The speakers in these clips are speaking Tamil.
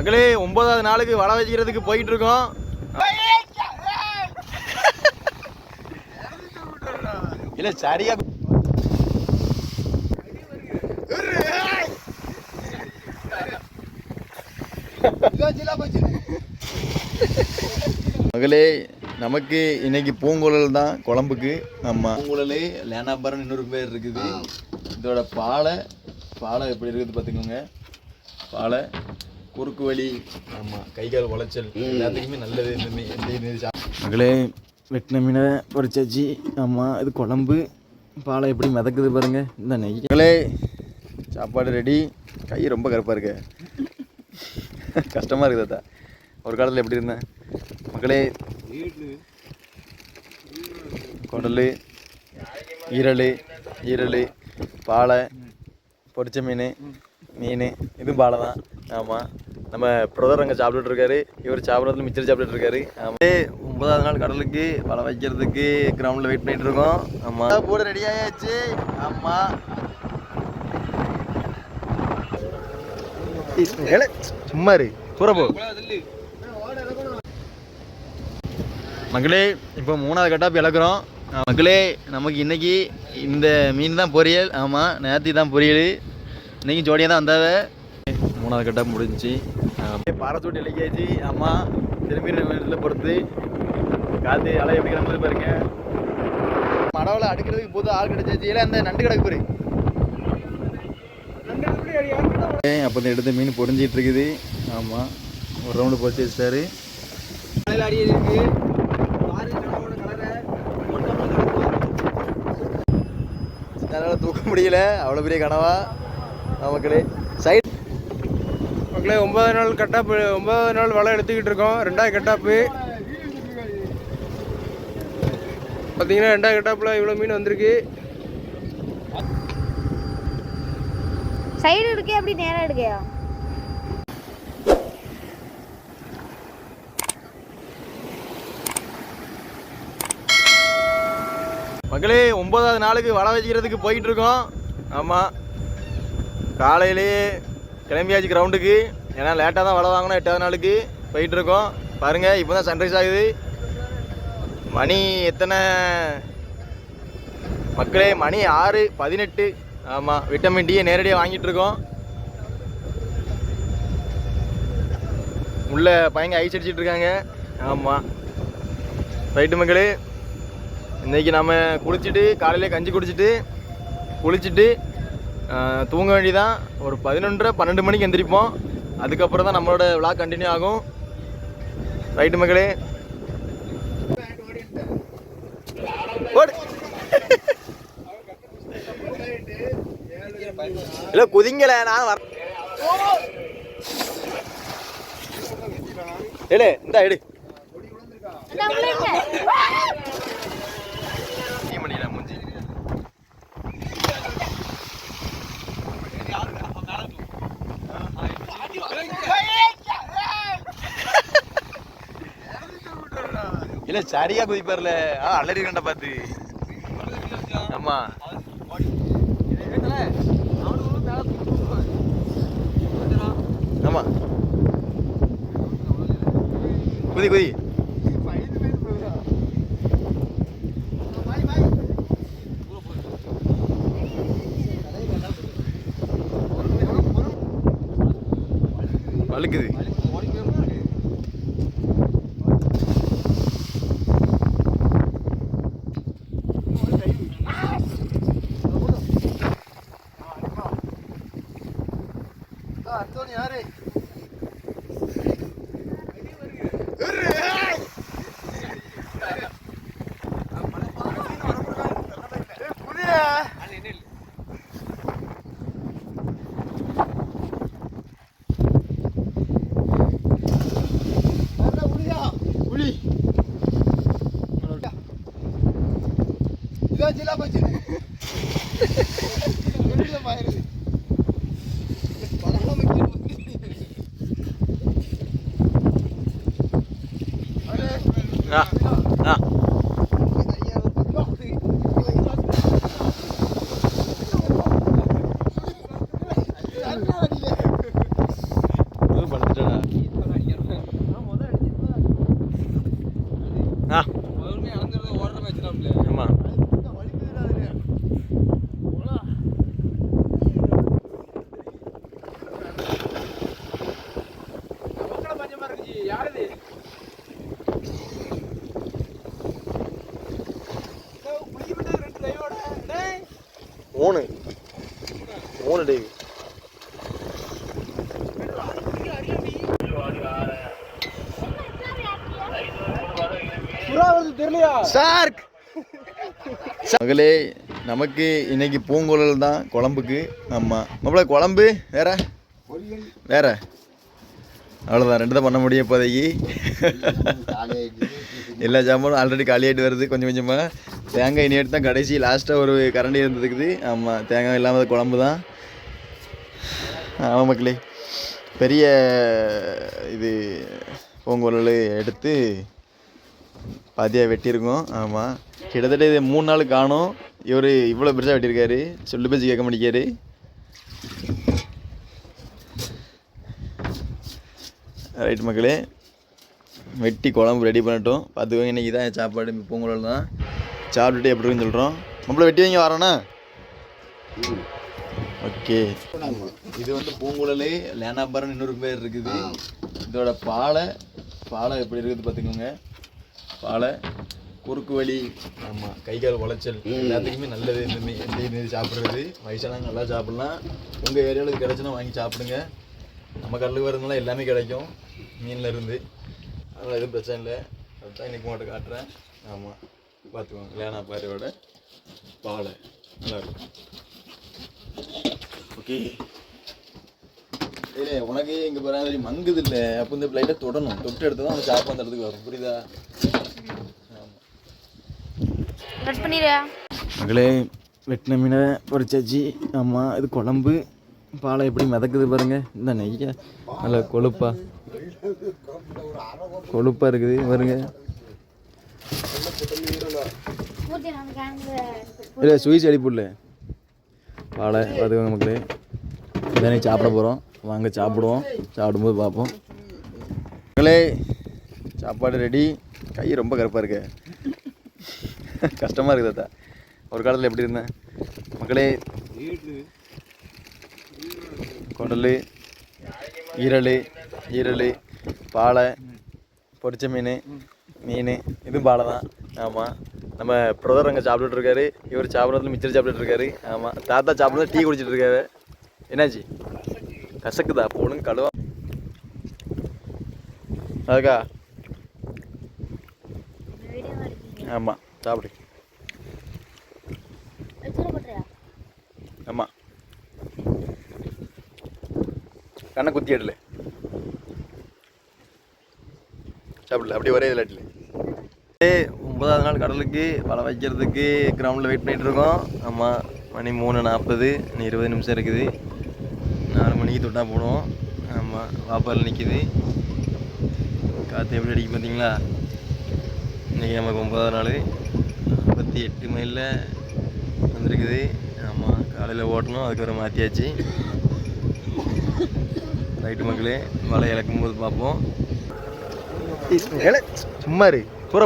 மக்களே ஒன்பதாவது நாளுக்கு வலை வைக்கிறதுக்கு போயிட்டு இருக்கோம் இல்ல சரியா மகளே நமக்கு இன்னைக்கு பூங்குழல் தான் குழம்புக்கு. ஆமாம் பூங்குழல் லேனாபரன் இன்னொரு பேர் இருக்குது. இதோட பாலை பாலை எப்படி இருக்குது பார்த்துக்கோங்க. பாலை குறுக்கு வலி ஆமாம் கை கால் உளைச்சல் எல்லாத்துக்குமே நல்லது. மீன் இந்த இது மகளே வெட்டின மீனை பொரிச்சாச்சு. ஆமாம் இது குழம்பு. பாலை எப்படி மிதக்குது பாருங்க. இந்த நெய். மகளே சாப்பாடு ரெடி கை ரொம்ப கருப்பாக இருக்கு. கஷ்டமாக இருக்குது தாத்தா ஒரு காலத்தில் எப்படி இருந்தேன்? மக்களே குடல் ஈரல் ஈரல் பாலை பொரிச்ச மீன் மீன் இது பாலை தான் ஆமாம் நம்ம பிரதர் அங்கே சாப்பிட்டுட்டு இருக்காரு. இவர் சாப்பிட்றதுல மிச்சர் சாப்பிட்டுட்டு இருக்காரு. ஆமாம் ஒன்பதாவது நாள் கடலுக்கு வலை வைக்கிறதுக்கு கிரவுண்டில் வெயிட் பண்ணிட்டு இருக்கோம். ஆமாம் போட ரெடி ஆயாச்சு. ஆமாம் சும்மா இரு. தூர போ. மக்களே இப்போ மூணாவது கட்டாப் இழக்கிறோம். மக்களே நமக்கு இன்னைக்கு இந்த மீன் தான் பொரியல். ஆமாம் நேர்த்தி தான் பொரியல். இன்னைக்கு ஜோடியாக தான் வந்தாவ. மூணாவது கட்டாப் முடிஞ்சுச்சு பாரசூட் இலக்கியாச்சு ஆமாம் திரும்பி இடத்துல பொறுத்து காற்று அலை எப்படி கிளம்புது பாருங்க. மடவில் அடுக்கிறதுக்கு புது ஆள் கிடைச்சாச்சு இல்லை அந்த நண்டு கிடக்கு பாரு. அப்போ தான் எடுத்து மீன் பொரிஞ்சிட்டு இருக்குது. ஆமாம் ஒரு ரவுண்டு பொரிச்சு வச்சிட்டாரு. என்னால் தூக்க முடியல. அவ்வளோ பெரிய கனவா? மக்களே. சைட் மக்களே ஒன்பது நாள் கட்டாப்பு ஒன்பது நாள் வலை எடுத்துக்கிட்டு இருக்கோம். ரெண்டாவது கட்டாப்பு. பார்த்தீங்கன்னா ரெண்டாவது கட்டாப்பில் இவ்வளோ மீன் வந்திருக்கு. சைடு எடுக்கே அப்படி நேரா எடுக்கையா மக்களே ஒன்பதாவது நாளுக்கு வலை வைக்கிறதுக்கு போயிட்டு இருக்கோம். ஆமாம் காலையிலேயே கிளம்பியாச்சு கிரவுண்டுக்கு ஏன்னா லேட்டாக தான் வலை வாங்கணும் எட்டாவது நாளுக்கு போயிட்டுருக்கோம். பாருங்கள் இப்போ தான் சன்ரைஸ் ஆகுது. மணி எத்தனை? மக்களே மணி ஆறு பதினெட்டு. ஆமாம் விட்டமின் டியை நேரடியாக வாங்கிட்டு இருக்கோம் உள்ள பையங்க ஐஸ் அடிச்சிட்டு இருக்காங்க. ஆமாம் ரைட்டு மக்களே இன்றைக்கி நம்ம குளிச்சுட்டு காலையிலே கஞ்சி குடிச்சிட்டு குளிச்சுட்டு தூங்க வேண்டிதான் ஒரு பதினொன்றரை பன்னெண்டு மணிக்கு எந்திரிப்போம். அதுக்கப்புறம் தான் நம்மளோட விழா கண்டினியூ ஆகும். ரைட்டு மக்களே? இல்ல இல்லை குதிங்கல நான் வர இல்ல இந்த எடு நீ மணிடா மூஞ்சி இல்ல சரியா குதிப்பார்ல. ஆ அலறி கண்ட பாத்து. ஆமா. ஆமா. குதி குதி. வழுக்குது. ஆ மூணு மூணு டைவ் சார்க் மகளே நமக்கு இன்னைக்கு பூங்குழல் தான் குழம்புக்கு. ஆமாம் மாப்பிள்ள குழம்பு? வேற? வேற. அவ்வளோதான் ரெண்டு தான் பண்ண முடியும் இப்போதைக்கு. எல்லா ஜாமானும் ஆல்ரெடி காலியாகிட்டு வருது கொஞ்சம் கொஞ்சமாக தேங்காய் இனி எடுத்து தான் கடைசி லாஸ்ட்டாக ஒரு கரண்டி இருந்ததுக்குது ஆமாம் தேங்காய் இல்லாமல் குழம்பு தான். ஆமாம் மக்களே பெரிய இது பூங்குழல் எடுத்து பாதியாக வெட்டியிருக்கோம். ஆமாம் கிட்டத்தட்ட இது மூணு நாள் காணும். இவர் இவ்வளோ பெருசாக வெட்டியிருக்காரு. சொல்லு பேச்சு கேட்க மாட்டேங்காரு ரைட் மக்களே வெட்டி குழம்பு ரெடி பண்ணட்டும். பார்த்துக்கோங்க இன்றைக்கி தான் சாப்பாடு பொங்கல் தான். சாப்பிட்டுட்டு எப்படி இருக்குன்னு சொல்கிறோம் நம்மள வெட்டி வாங்கி வரோண்ணா. ஓகே. இது வந்து பூங்குழல் லேனாபரன் இன்னொரு பேர் இருக்குது. இதோட பாலை பாலை எப்படி இருக்குது பார்த்துக்கோங்க. பாலை குறுக்கு வலி ஆமாம் கை கால் உளைச்சல் எல்லாத்துக்குமே நல்லது. இந்த எந்த இது சாப்பிட்றது. வயசானவங்க நல்லா சாப்பிட்லாம். உங்கள் ஏரியாவில் இது கிடச்சுன்னா வாங்கி சாப்பிடுங்க. நம்ம கடலுக்கு வரதுனால எல்லாமே கிடைக்கும். மீனில் இருந்து. அதனால் எதுவும் பிரச்சனை இல்லை. அதுதான் இன்னைக்கு உங்கள்கிட்ட காட்டுறேன். ஆமாம் பார்த்துக்கோங்க லேனா பாரியோட பாலை நல்லாயிருக்கும். ஓகே. இல்லை உனக்கு இங்கே பாரு மங்குது இல்லை அப்போ இந்த பிளைட்டை தொடணும். தொட்டு எடுத்து தான் அந்த சாப்பாடு அந்த இடத்துக்கு வரும் புரியுதா? மகளே வெட்டின மீனை பொரிச்சாச்சு ஆமாம் இது குழம்பு. பாலை எப்படி மிதக்குது பாருங்க. இந்த நெய்ய. நல்ல கொழுப்பா. கொழுப்பா இருக்குது பாருங்க. இல்லை சுவிச் அடிப்புல பாலை பார்த்துக்கோங்க மக்களே. இதான் சாப்பிட போகிறோம் வாங்க சாப்பிடுவோம். சாப்பிடும்போது பார்ப்போம். மக்களே சாப்பாடு ரெடி கை ரொம்ப கருப்பாக இருக்கு. கஷ்டமாக இருக்குது தாத்தா. ஒரு காலத்தில் எப்படி இருந்தேன்? மக்களே குடல் ஈரல் ஈரல் பாலை பொரிச்ச மீன் மீன் இதுவும் பாலை தான் ஆமாம் நம்ம பிரதர் அங்கே சாப்பிட்டுட்டு இருக்காரு இவர் சாப்பிட்றதுல மிச்சர் சாப்பிட்டுட்டு இருக்காரு. ஆமாம் தாத்தா சாப்பிட்றது டீ குடிச்சிட்டு இருக்காரு. என்னாச்சு? கசக்குதா? அப்போ கழுவா அதுக்கா ஆமாம் சாப்பிடு. ஆமாம் கண்ணை குத்தி எடுல சாப்பிடல அப்படியே ஒரே இதில் ஒன்பதாவது நாள் கடலுக்கு வலை வைக்கிறதுக்கு கிரவுண்டில் வெயிட் பண்ணிகிட்ருக்கோம் இருக்கோம் ஆமாம் மணி மூணு நாற்பது இன்னும் இருபது நிமிஷம் இருக்குது. நாலு மணிக்கு தொட்டா போடுவோம். ஆமாம் வாப்பால் நிற்கிது காற்று எப்படி அடிக்கும் பார்த்தீங்களா இன்றைக்கி நமக்கு ஒன்பதாவது நாள். முப்பத்தி எட்டு மைலில் வந்திருக்குது. ஆமாம் காலையில் ஓட்டணும் அதுக்கப்புறம் மாற்றியாச்சு ரைட்டு மக்களே வலை இழக்கும் போது பார்ப்போம் சும்மா இரு. தூர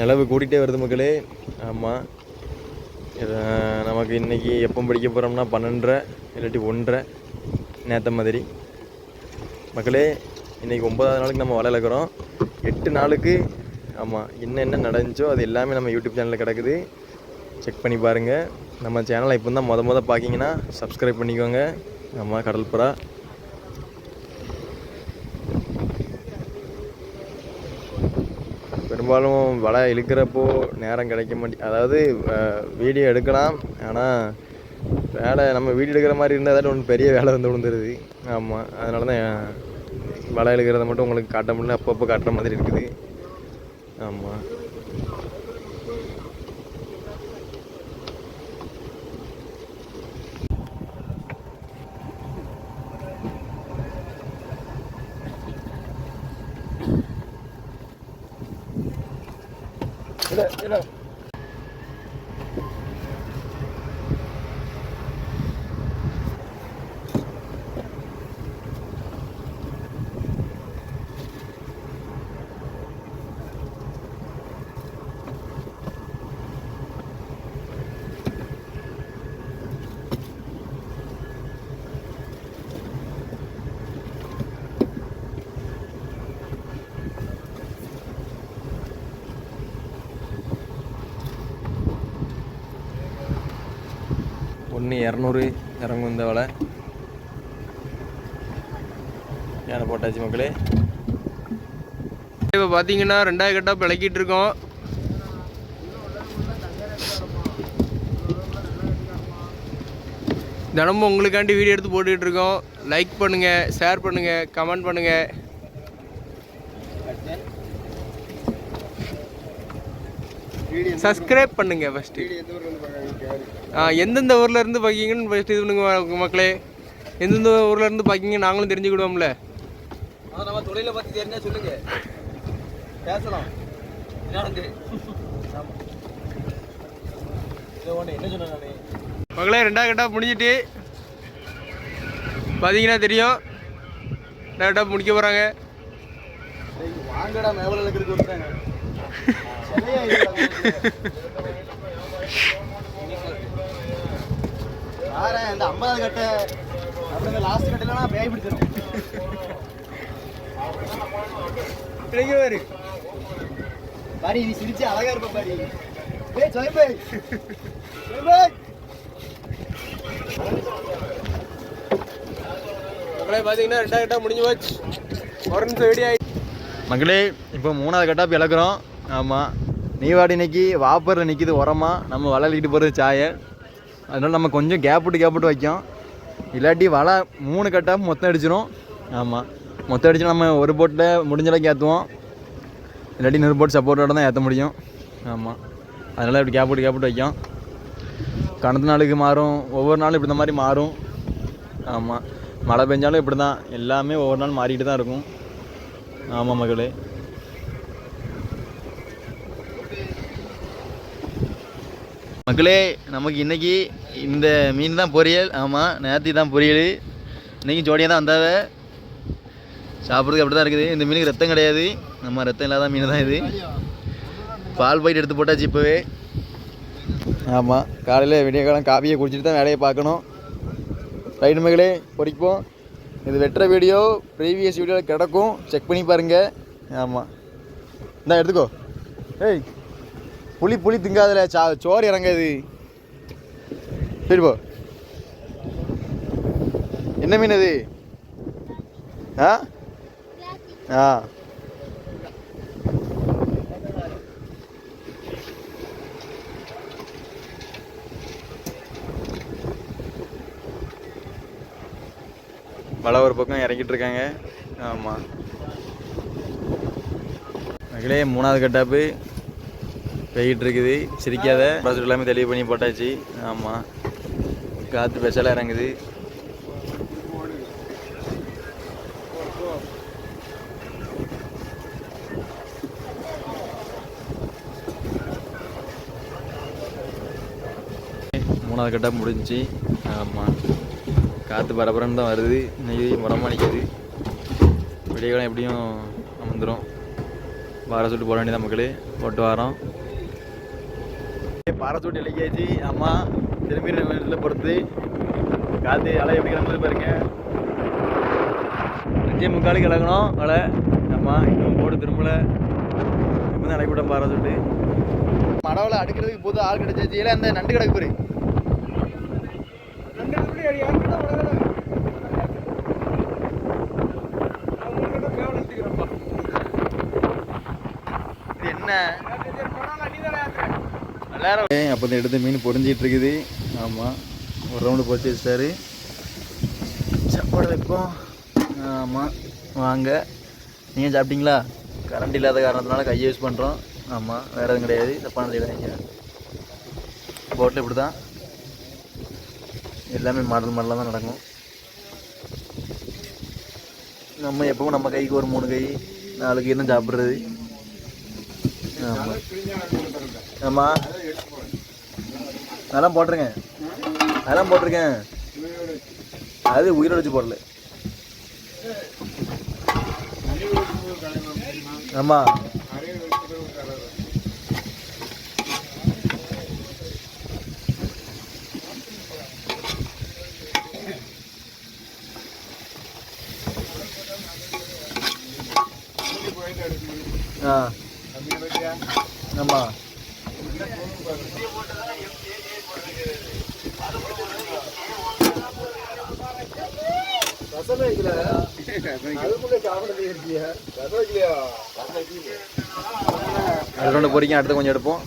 நிலவு கூட்டிகிட்டே வருது மக்களே. ஆமாம் நமக்கு இன்றைக்கி எப்போ படிக்க போகிறோம்னா பன்னெண்டரை இல்லாட்டி ஒன்றரை நேற்ற மாதிரி. மக்களே இன்றைக்கி ஒன்பதாவது நாளுக்கு நம்ம வலை இழக்கிறோம் எட்டு நாளுக்கு ஆமாம் என்னென்ன நடந்துச்சோ அது எல்லாமே நம்ம யூடியூப் சேனலில் கிடக்குது. செக் பண்ணி பாருங்கள் நம்ம சேனலை இப்போ தான் மொதல் மொதல் பார்க்கிங்கன்னா சப்ஸ்கிரைப் பண்ணிக்கோங்க. ஆமாம் கடல்புறா வலை இழுக்கிறப்போ நேரம் கிடைக்க மாட்டே அதாவது வீடியோ எடுக்கலாம். ஆனால் வேலை நம்ம வீடு எடுக்கிற மாதிரி இருந்தால் தான் ஒன்று பெரிய வேலை வந்து விழுந்துருது. ஆமாம் அதனால தான் வலை இழுக்கிறத மட்டும் உங்களுக்கு காட்ட முடியல. அப்பப்போ காட்டுற மாதிரி இருக்குது. ஆமாம் ஒன்று இரநூறு இறங்கும் இந்த வலை. யானை போட்டாச்சு மக்களே. இப்போ பார்த்தீங்கன்னா ரெண்டாவது கட்டாக விளக்கிட்டு இருக்கோம். தினமும் உங்களுக்காண்டி வீடியோ எடுத்து போட்டுக்கிட்டு இருக்கோம். லைக் பண்ணுங்கள் ஷேர் பண்ணுங்கள் கமெண்ட் பண்ணுங்கள் சப்ஸ்கிரைப் பண்ணுங்க ஃபஸ்ட்டு எந்தெந்த ஊரில் இருந்து பார்க்கீங்கன்னு ஃபஸ்ட்டு இது பண்ணுங்க மக்களே. எந்தெந்த ஊரில் இருந்து பார்க்கீங்க நாங்களும் தெரிஞ்சுக்கிடுவோம்ல. நம்ம தொழிலை பற்றி தெரிஞ்சா சொல்லுங்க. பேசலாம். என்ன சொன்னேன் நானே? மகளே ரெண்டாவது கட்டா முடிஞ்சிட்டு. பார்த்தீங்கன்னா தெரியும். ரெண்டாவது முடிக்க போகிறாங்க வாங்கடா மேவல யாரேன் இந்த ஐம்பதாவது கட்டை அப்படிங்க லாஸ்ட் கட்டையில பேய் பிடிச்சிடும் பாரி நீ சிரிச்சு அழகா இருப்ப பாரி ஏய் சொல்லு பாய் சொல்லு பாய் மகளே பார்த்தீங்கன்னா ரெண்டாவது கட்டாக முடிஞ்சு போச்சு. ஒரு நிமிஷம் ரெடி ஆகி மக்களே இப்போ மூணாவது கட்டாப் இழக்கிறோம். ஆமாம் நீ வாடி இன்னைக்கு வாப்பரில் நிற்கிது உரமாக நம்ம வளர்க்கிட்டு போகிறது சாயை. அதனால நம்ம கொஞ்சம் கேப் விட்டு கேப் விட்டு வைக்கோம். இல்லாட்டி வலை மூணு கட்டாக மொத்தம் அடிச்சிடும் ஆமாம் மொத்தம் அடிச்சு நம்ம ஒரு போட்டில் முடிஞ்சளவுக்கு ஏற்றுவோம் இல்லாட்டி இன்னொரு போட் சப்போர்ட்டோட தான் ஏற்ற முடியும். ஆமாம் அதனால் இப்படி கேப் விட்டு கேப் விட்டு வைக்கோம். கணத்து நாளுக்கு மாறும். ஒவ்வொரு நாளும் இப்படி இந்த மாதிரி மாறும். ஆமாம் மழை பெஞ்சாலும் இப்படி தான் எல்லாமே ஒவ்வொரு நாள் மாறிட்டு தான் இருக்கும். ஆமாம் மகளே. மக்களே நமக்கு இன்றைக்கி இந்த மீன் தான் பொரியல். ஆமாம் நேர்த்தி தான் பொரியல். இன்றைக்கி ஜோடியாக தான் வந்தாத சாப்பிட்றதுக்கு அப்படி தான் இருக்குது. இந்த மீனுக்கு ரத்தம் கிடையாது. நம்ம ரத்தம் இல்லாத மீன் தான் இது. பால் பைட் எடுத்து போட்டாச்சு இப்போவே. ஆமாம் காலையில் விடிய காலம் காஃபியை குடிச்சிட்டு தான் வேலையை பார்க்கணும். ரைடு மகளே பொறிப்போம். இது வெட்டுற வீடியோ ப்ரீவியஸ் வீடியோவில் கிடக்கும். செக் பண்ணி பாருங்கள் ஆமாம் இந்தா எடுத்துக்கோ. ஏய் புளி புளி திங்காதுல. சா சோறு இறங்காது. சரி போ. என்ன மீன் அது? ஆ? ஆ. மழை ஒரு பக்கம் இறக்கிட்டு இருக்காங்க. ஆமாம் மகளே மூணாவது கட்டாப்பு. பெய்கிட்டு இருக்குது சிரிக்காத. பஸ் எல்லாமே தெளிவு பண்ணி போட்டாச்சு. ஆமாம் காற்று பெசலாக இறங்குது. மூணாவது கட்டாப் முடிஞ்சிச்சு. ஆமாம் காற்று பரபரன்னு தான் வருது. இன்னைக்கு மரமாக நிற்கிது விடியகாலம் எப்படியும் அமர்ந்துடும் வார சொல்லிட்டு போட வேண்டியதான் மக்களே. போட்டு வரோம். பாரசூட் இலக்கியாச்சு அம்மா திரும்பி நம்ம பொறுத்து காற்று அலை எப்படி கிளம்புது பாருங்க. அஞ்சே முக்காலுக்கு இழகணும் அலை. அம்மா இன்னும் போட்டு திரும்பல. இப்போ தான் இலக்கிவிட்டோம் பாரசூட்டு. மடவில் அடுக்கிறதுக்கு புது ஆள் கிடைச்சாச்சு. இல்லை அந்த நண்டு கிடக்கு எல்லாரும் அப்போ எடுத்து மீன் பொறிஞ்சிட்டு இருக்குது. ஆமாம் ஒரு ரவுண்டு போச்சு சார். சாப்பாடு வைப்போம். ஆமாம் வாங்க. நீங்கள் சாப்பிட்டீங்களா? கரண்ட் இல்லாத காரணத்தினால கையை யூஸ் பண்ணுறோம் ஆமாம் வேறு எதுவும் கிடையாது. தப்பான செய்யாதீங்க போட்டில் இப்படி தான் எல்லாமே மாடல் மாடலாக தான் நடக்கும். நம்ம எப்பவும் நம்ம கைக்கு ஒரு மூணு கை நாலு கை தான் சாப்பிட்றது. ஆமாம் ஆமாம் அதெல்லாம் போட்டிருக்கேன். அதெல்லாம் போட்டிருக்கேன். அது உயிரோட வச்சு போடல. ஆமாம் ஆ ஆமாம் அது ரெண்டு பொறிக்கும் அடுத்து கொஞ்சம் எடுப்போம்.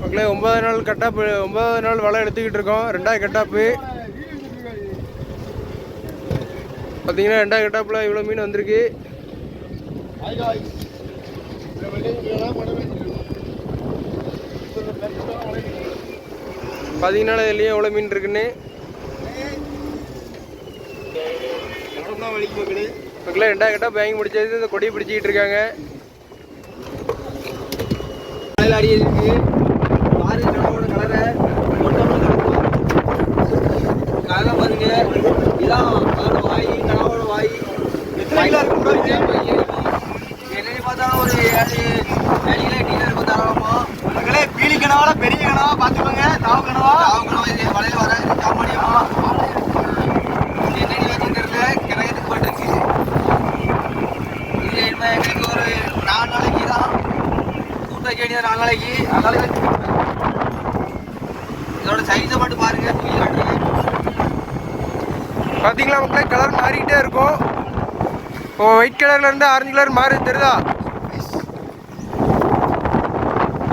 மக்களே ஒன்பது நாள் கட்டாப்பு ஒன்பது நாள் வலை எடுத்துக்கிட்டு இருக்கோம். ரெண்டாவது கட்டாப்பு. பார்த்தீங்கன்னா ரெண்டாவது கட்டாப்பில் இவ்வளோ மீன் வந்திருக்கு. பார்த்தீங்கன்னா இதுலேயும் எவ்வளோ மீன் இருக்குன்னு. மக்களே ரெண்டாவது கட்டா பேங்க் முடிச்சது இந்த கொடியை பிடிச்சிக்கிட்டு இருக்காங்க. காலையில் அடி இருக்கு. பாரு கடவோட கலரை. காலைல பாருங்க. இதான் அதோட வாய் கனவோட வாய். எத்தனை கிலோ இருக்கும்? என்னன்னு பார்த்தாலும் ஒரு ஏழு ஏழு கிலோ எட்டு கிலோ இருக்கும் தாராளமா மக்களே பீலி கனவால பெரிய கனவா பார்த்துக்கோங்க. தாவு கனவா அவங்க இது வலையில வர சாமானியமா என்ன வச்சு தெரியல கிரகத்துக்கு போயிட்டு இது என்ன எங்களுக்கு ஒரு நாலு நாளைக்கு தான் கூட்ட வைக்க வேண்டியது நாலு நாளைக்கு. அதனால இதோட சைஸை மட்டும் பாருங்க. பார்த்தீங்களா மக்களே? கலர் மாறிக்கிட்டே இருக்கும். இப்போ ஒயிட் கலர்ல இருந்து ஆரஞ்சு கலர் மாறி தெரியுதா?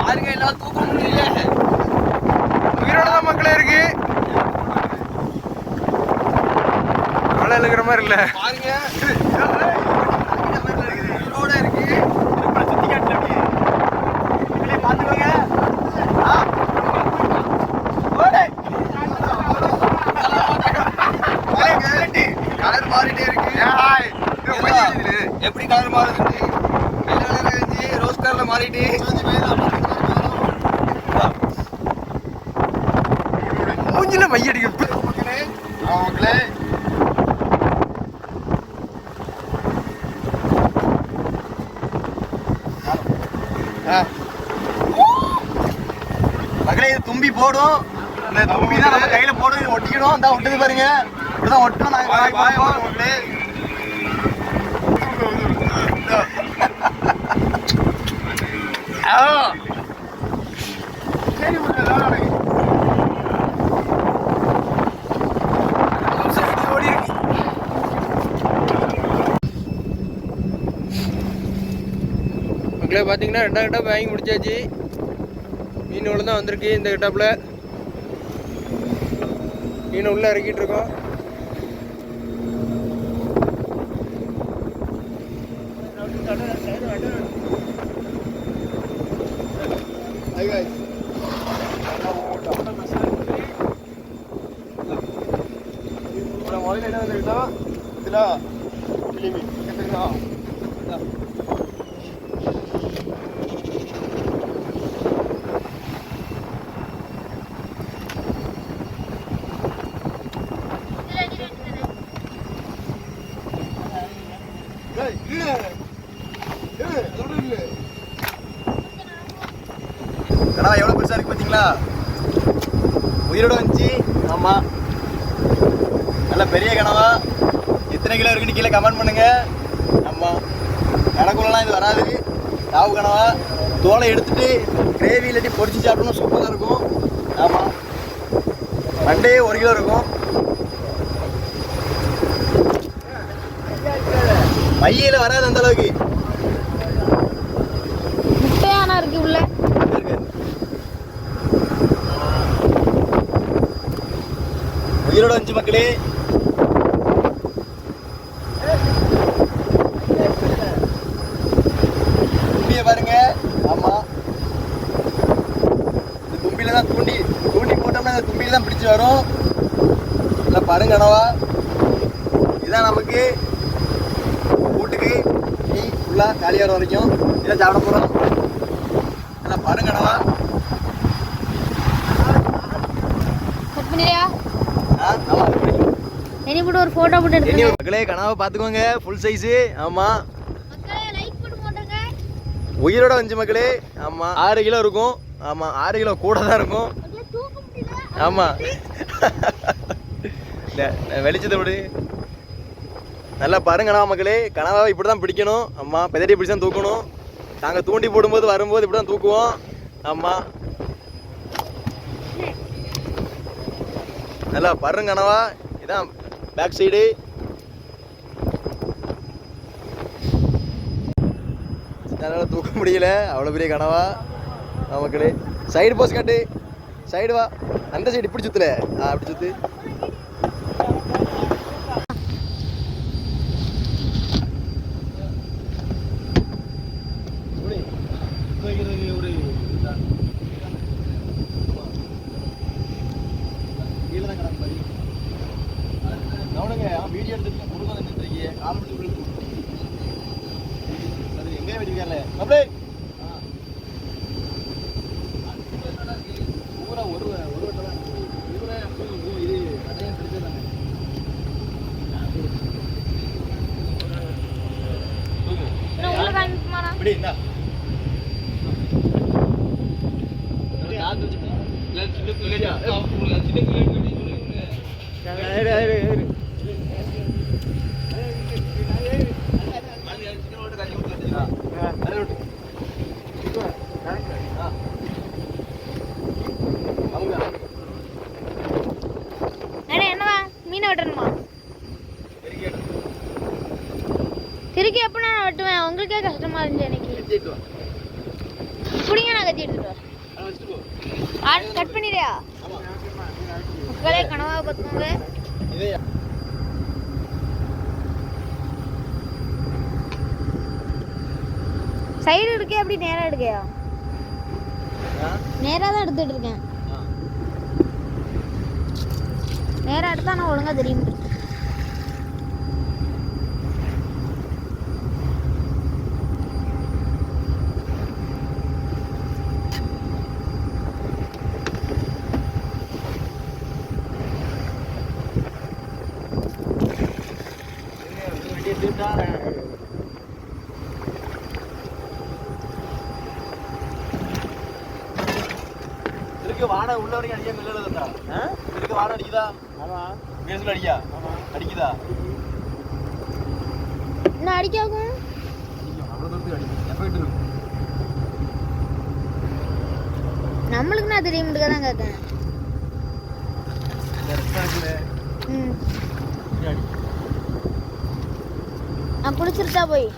பாருங்க எல்லாம் தூக்க முடியல. உயிரோட தான் மக்களே இருக்கு. மழை இழுக்கிற மாதிரி இல்லை. பாருங்க உயிரோட இருக்கு சுத்தி காட்டுல அப்படியே மக்களே பார்த்துக்கோங்க ஆ ஓடே கலர் மாறிட்டே இருக்கு எப்படி கலர் மாறுது வெள்ளை கலர் இருந்துச்சு ரோஸ் கலர்ல மாறிட்டு மூஞ்சில மையடிக்கு மக்களே மகளே இது தும்பி போடும் நம்ம கையில இது ஒட்டிக்கணும். இந்த ஒட்டுது பாருங்க. இப்படிதான் ஒட்டும் நாங்க. சரி மக்களே, பார்த்தீங்கன்னா ரெண்டாவது கட்டாப் வாங்கி முடிச்சாச்சு. மீன் தான் வந்திருக்கு இந்த கட்டாப்பில். மீன் உள்ள இறக்கிட்டு இருக்கோம் முதல்ல என்ன வந்துருக்கா இதுல கிளிமி கேட்டுருக்கா கடா எவ்வளோ பெருசாக இருக்கு பார்த்தீங்களா உயிரோட வந்துச்சு ஆமாம் நல்ல பெரிய கனவா. எத்தனை கிலோ இருக்குன்னு கீழே கமெண்ட் பண்ணுங்க. ஆமாம் கணக்குள்ளலாம் இது வராது. தாவு கனவா. தோலை எடுத்துட்டு கிரேவி இல்லாட்டி பொரிச்சு சாப்பிடணும். சூப்பராக இருக்கும். ஆமாம் மண்டே ஒரு கிலோ இருக்கும். மையில வராது அந்த அளவுக்கு. முட்டையானா இருக்கு உள்ள. இருக்கு. உயிரோட அஞ்சு மக்களே. தும்பியை பாருங்க. ஆமாம் இந்த தும்பியில தான் தூண்டி தூண்டி போட்டோம்னா இந்த தும்பியில தான் பிடிச்சு வரும். இல்லை பாருங்க கனவா. இதான் நமக்கு வீட்டுக்கு நீ ஃபுல்லாக காலியாகிற வரைக்கும். இதை சாப்பிட போகிறோம் இல்லை பாருங்க கனவா கட் பண்ணிடுறியா ஆ ஆமாம் போட்டு ஒரு போட்டு எடுத்துங்க மக்களே கனவை பார்த்துக்கோங்க. ஃபுல் சைஸு போட்டுருங்க. உயிரோட அஞ்சு மக்களே ஆமாம் ஆறு கிலோ இருக்கும். ஆமாம் ஆறு கிலோ கூட தான் இருக்கும். ஆமாம் வெளிச்சத்தை விடு. நல்லா பாருங்கண்ணா மக்களே. கனவாவை இப்படி தான் பிடிக்கணும். ஆமாம் பெதட்டி பிடிச்சி தான் தூக்கணும். நாங்கள் தூண்டி போடும்போது வரும்போது இப்படி தான் தூக்குவோம். ஆமாம் நல்லா பாருங்க கனவா. இதான் பேக் சைடு என்னால் தூக்க முடியல. அவ்வளோ பெரிய கனவா? நமக்கு சைடு போஸ் காட்டு. சைடு வா. அந்த சைடு இப்படி சுத்துல ஆ அப்படி சுத்து வீடியோ எடுத்துட்டு முருகன் நின்றுருக்கீங்க கால் மணி அது எங்கே வெடிக்கல அப்படியே பூரா ஒரு ஒரு வட்டம் தான் இருக்கு. பூரா பூ- இது நிறைய பிடிச்சதானே இன்னும் உள்ள காமிக்குமாடா இப்படி இந்தா அண்ணே என்னவா மீனை வெட்டணுமா திருக்கி எப்போ நான் வெட்டுவேன்? உங்களுக்கே கஷ்டமா இருந்துச்சு எனக்கு. இப்படிங்க நான் கத்தி எடுத்துட்டு வரேன். கட் பண்ணிடுறியா? மக்களே கனவா பார்த்துக்கோங்க சைடு இருக்கே அப்படி நேரா எடுக்கையா? நேரா தான் எடுத்துட்டு இருக்கேன். நேரா எடுத்தா நான் ஒழுங்கா தெரியும். இருக்கு வாடை உள்ள வரைக்கும் அடிக்க வெளில இருந்தா இருக்கு வாடை அடிக்குதா ஆமா பேசுல அடிக்கா அடிக்குதா? என்ன அடிக்காகும் அவ்வளவு தூரத்துக்கு அடிக்கும். எஃபெக்ட் இருக்கும்? நம்மளுக்கு நான் தெரியும் தான் கேட்கேன் நான் குளிச்சிருட்டா போய்?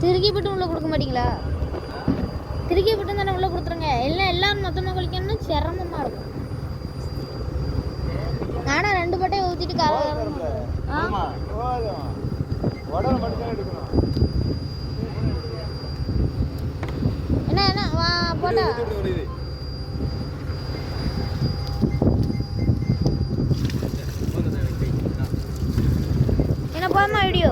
திருக்கி போட்டு உள்ள கொடுக்க மாட்டீங்களா? திருக்கி போட்டு தானே உள்ள கொடுத்துருங்க. எல்லாம் எல்லாரும் மொத்தமாக குளிக்கணும்னா சிரமமா இருக்கும். நானா ரெண்டு பட்டையை ஊற்றிட்டு கால என்ன என்ன? வா போட்டா என்ன போதுமா வீடியோ